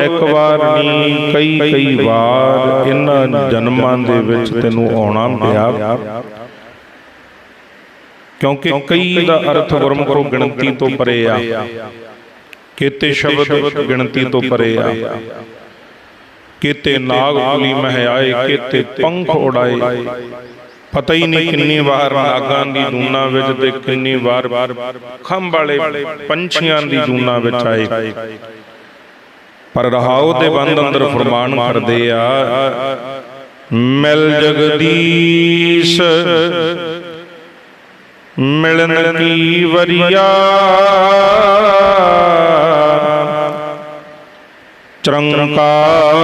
ਇੱਕ ਵਾਰ ਨਹੀਂ ਕਈ ਕਈ ਵਾਰ ਇਹਨਾਂ ਜਨਮਾਂ ਦੇ ਵਿੱਚ ਤੈਨੂੰ ਆਉਣਾ ਪਿਆ। ਕਿਉਂਕਿ ਕਈ ਦਾ ਅਰਥ ਗੁਰਮੁਖੋ ਗਿਣਤੀ ਤੋਂ ਪਰੇ ਆ। ਕੀਤੇ ਸ਼ਬਦ ਗਿਣਤੀ ਤੋਂ ਪਰੇ ਆ। ਕੀਤੇ ਨਾਗ ਕੁਲੀ ਮਹਿ ਪੰਖ ਉਡਾਏ। ਪਤਾ ਹੀ ਨਹੀਂ ਕਿੰਨੀ ਵਾਰ ਨਾਗਾਂ ਦੀ ਦੂਨਾ ਵਿੱਚ ਤੇ ਕਿੰਨੀ ਵਾਰ ਖੰਭ ਵਾਲੇ ਪੰਛੀਆਂ ਦੀ ਦੂਨਾ ਵਿੱਚ ਆਏ। ਪਰ ਰਹਾਉ ਦੇ ਬੰਦ ਅੰਦਰ ਫਰਮਾਨ ਕਰਦੇ ਆ। ਮਿਲ ਜਗਦੀਸ਼ ਮਿਲਨ ਕੀ ਵਰੀਆ? ਚਰੰਕਾਰ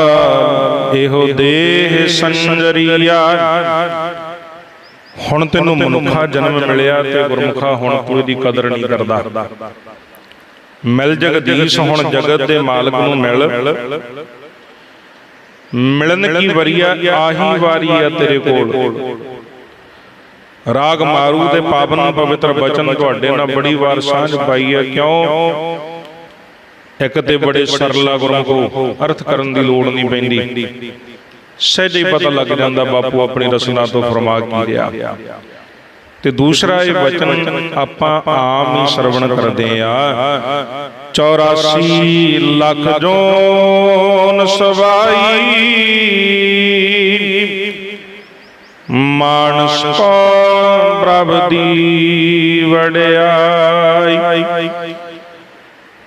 ਇਹੋ ਦੇਹ ਸੰਜਰੀਆ। ਹੁਣ ਤੈਨੂੰ ਮਨੁੱਖਾ ਜਨਮ ਮਿਲਿਆ ਤੇ ਗੁਰਮੁਖਾ ਹੁਣ ਤੂੰ ਦੀ ਕਦਰ ਨਹੀਂ ਕਰਦਾ। ਮਿਲ ਜਗਦੀਸ਼ ਹੁਣ ਜਗਤ ਦੇ ਮਾਲਕ ਨੂੰ ਮਿਲ। ਮਿਲਨ ਕੀ ਵਰੀਆ ਆਹੀ ਵਾਰੀ ਆ ਤੇਰੇ ਕੋਲ। ਰਾਗ ਮਾਰੂ ਦੇ ਪਾਵਨ ਪਵਿੱਤਰ ਬਚਨ ਤੁਹਾਡੇ ਨਾਲ ਬੜੀ ਵਾਰ ਸਾਂਝ ਪਾਈ ਹੈ ਕਿਉਂ? ਇੱਕ ਤੇ ਬੜੇ ਸਰਲਾ ਗੁਰਮੁਖੋ ਅਰਥ ਕਰਨ ਦੀ ਲੋੜ ਨਹੀਂ ਪੈਂਦੀ। ਸਹਿਜੇ ਪਤਾ ਲੱਗ ਜਾਂਦਾ ਬਾਪੂ ਆਪਣੀ ਰਸਨਾ ਤੋਂ ਫਰਮਾ ਕੀ ਰਿਹਾ। ਤੇ ਦੂਸਰਾ ਇਹ ਵਚਨ ਆਪਾਂ ਆਮ ਹੀ ਸਰਵਣ ਕਰਦੇ ਆ 84 ਲੱਖ ਜੋਨ ਸਵਾਈ। ਮਾਨਸ ਕੋ ਪ੍ਰਭ ਦੀ ਵਡਿਆਈ।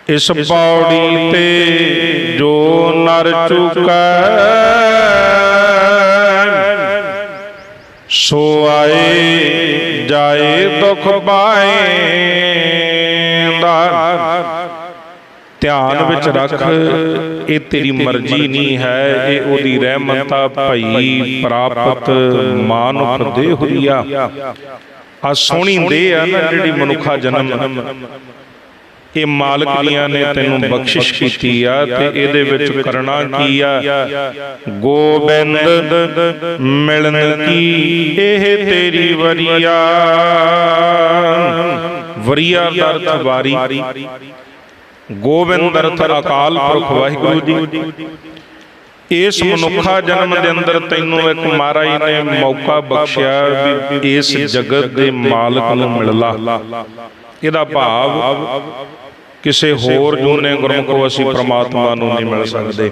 ਇਸ ਪੌੜੀ ਤੇ ਜੋ ਨਰ ਚੁਕੈ ਸੋ ਆਏ ਜਾਏ ਦੁਖ ਪਾਏਂਦਾ ਧਿਆਨ ਵਿੱਚ ਰੱਖ ਇਹ ਤੇਰੀ ਮਰਜ਼ੀ ਨਹੀਂ ਹੈ ਇਹ ਉਹਦੀ ਰਹਿਮਤਾ ਭਈ ਪ੍ਰਾਪਤ ਮਾਨੁਖ ਦੇ ਹੁਰੀਆ। ਆ ਸੋਹਣੀ ਦੇ ਆ ਨਾ ਜਿਹੜੀ ਮਨੁੱਖਾ ਜਨਮ। ਇਹ ਮਾਲਕ ਦੀਆਂ ਨੇ ਤੈਨੂੰ ਬਖਸ਼ਿਸ਼ ਕੀਤੀ ਆ ਤੇ ਇਹਦੇ ਵਿੱਚ ਕਰਨਾ ਕੀ ਆ? ਗੋਬਿੰਦ ਮਿਲਨ ਕੀ? ਇਹ ਤੇਰੀ ਵਰੀਆ ਵਰੀਆ ਦਾ ਅਰਥ ਵਾਰੀ। ਗੋਬਿੰਦ ਅਰਥ ਅਕਾਲ ਪੁਰਖ, ਵਾਹਿਗੁਰੂ ਜੀ। ਇਸ ਮਨੁੱਖਾ ਜਨਮ ਦੇ ਅੰਦਰ ਤੈਨੂੰ ਇੱਕ ਮਹਾਰਾਜ ਨੇ ਮੌਕਾ ਬਖਸ਼ਿਆ ਵੀ ਇਸ ਜਗਤ ਦੇ ਮਾਲਕ ਨੂੰ ਮਿਲ ਲਾ। ਇਹਦਾ ਭਾਵ ਕਿਸੇ ਹੋਰ ਜੂਨੇ ਗੁਰਮੁਖੋ ਅਸੀਂ ਪ੍ਰਮਾਤਮਾ ਨੂੰ ਨਹੀਂ ਮਿਲ ਸਕਦੇ।